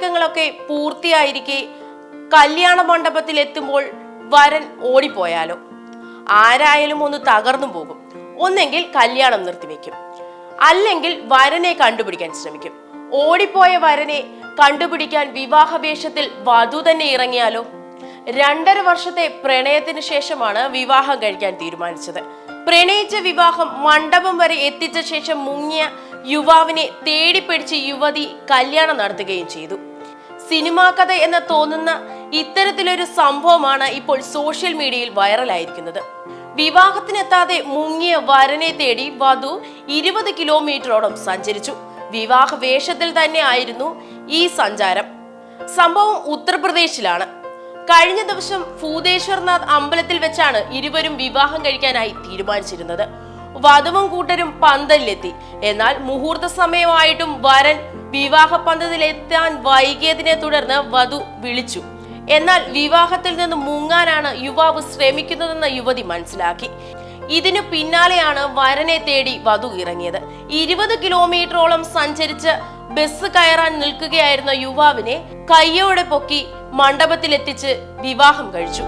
ഒരുക്കങ്ങളൊക്കെ പൂർത്തിയായിരിക്കെ കല്യാണ മണ്ഡപത്തിൽ എത്തുമ്പോൾ വരൻ ഓടിപ്പോയാലോ? ആരായാലും ഒന്ന് തകർന്നു പോകും. ഒന്നെങ്കിൽ കല്യാണം നിർത്തിവെക്കും അല്ലെങ്കിൽ വരനെ കണ്ടുപിടിക്കാൻ ശ്രമിക്കും. ഓടിപ്പോയ വരനെ കണ്ടുപിടിക്കാൻ വിവാഹ വേഷത്തിൽ വധു തന്നെ ഇറങ്ങിയാലോ? രണ്ടര വർഷത്തെ പ്രണയത്തിന് ശേഷമാണ് വിവാഹം കഴിക്കാൻ തീരുമാനിച്ചത്. പ്രണയിച്ച വിവാഹം മണ്ഡപം വരെ എത്തിച്ച ശേഷം മുങ്ങിയ യുവാവിനെ തേടിപ്പിടിച്ച് യുവതി കല്യാണം നടത്തുകയും ചെയ്തു. സിനിമാ കഥ എന്ന് തോന്നുന്ന ഇത്തരത്തിലൊരു സംഭവമാണ് ഇപ്പോൾ സോഷ്യൽ മീഡിയയിൽ വൈറലായിരിക്കുന്നത്. വിവാഹത്തിനെത്താതെ മുങ്ങിയ വരനെ തേടി വധു ഇരുപത് കിലോമീറ്ററോളം സഞ്ചരിച്ചു. വിവാഹ വേഷത്തിൽ തന്നെ ആയിരുന്നു ഈ സഞ്ചാരം. സംഭവം ഉത്തർപ്രദേശിലാണ്. കഴിഞ്ഞ ദിവസം ഭൂതേശ്വർനാഥ് അമ്പലത്തിൽ വെച്ചാണ് ഇരുവരും വിവാഹം കഴിക്കാനായി തീരുമാനിച്ചിരുന്നത്. വധുവും കൂട്ടരും പന്തലിലെത്തി. എന്നാൽ മുഹൂർത്ത സമയമായിട്ടും വരൻ വിവാഹ പന്തത്തിലെത്താൻ വൈകിയതിനെ തുടർന്ന് വധു വിളിച്ചു. എന്നാൽ വിവാഹത്തിൽ നിന്ന് മുങ്ങാനാണ് യുവാവ് ശ്രമിക്കുന്നതെന്ന് യുവതി മനസ്സിലാക്കി. ഇതിനു പിന്നാലെയാണ് വരനെ തേടി വധു ഇറങ്ങിയത്. ഇരുപത് കിലോമീറ്ററോളം സഞ്ചരിച്ച് ബസ് കയറാൻ നിൽക്കുകയായിരുന്ന യുവാവിനെ കയ്യോടെ പൊക്കി മണ്ഡപത്തിലെത്തിച്ച് വിവാഹം കഴിച്ചു.